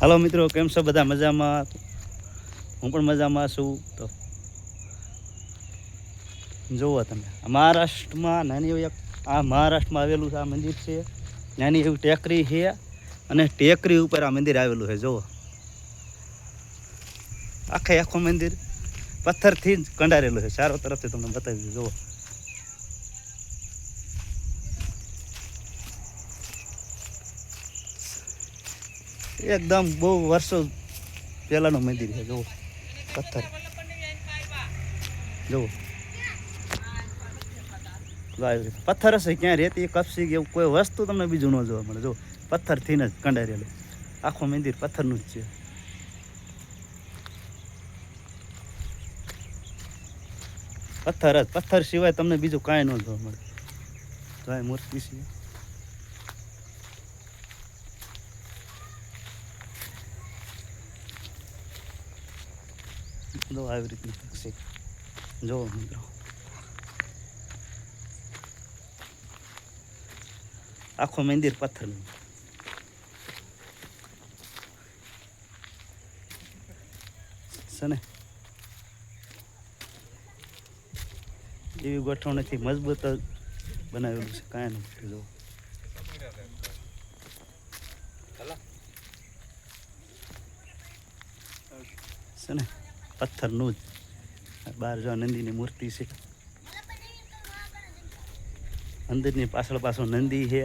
હાલો મિત્રો, કેમ છો બધા? મજામાં? હું પણ મજામાં છું. તો જુઓ તમે મહારાષ્ટ્રમાં નાની એવી આ મહારાષ્ટ્રમાં આવેલું આ મંદિર છે. નાની એવી ટેકરી છે અને ટેકરી ઉપર આ મંદિર આવેલું છે જુઓ આખે આખું મંદિર પથ્થરથી જ કંડારેલું છે, ચારો તરફથી તમને બતાવી દઉં જુઓ એકદમ બહુ વર્ષો પહેલાંનું મંદિર છે, જુઓ. પથ્થર. જુઓ. પથ્થર હશે ક્યાં રેતી કપસી એવું કોઈ વસ્તુ તમને બીજું ન જોવા મળે. જો પથ્થરથી જ કંડારેલું. આખું મંદિર પથ્થરનું જ છે. પથ્થર જ. પથ્થર સિવાય તમને બીજું કાંઈ ન જોવા મળે. તો મૂર્તિ છે જો આવી રીતની પક્ષી જો મિત્રો. આખો મંદિર પથ્થરનું. છે એવી ગોઠવણીથી મજબૂત બનાવેલું છે, કાંઈ નથી. જો છે ને? પથ્થરનું જ. બહાર જો નંદીની મૂર્તિ છે. મંદિરની પાછળ પાછળ નંદી છે.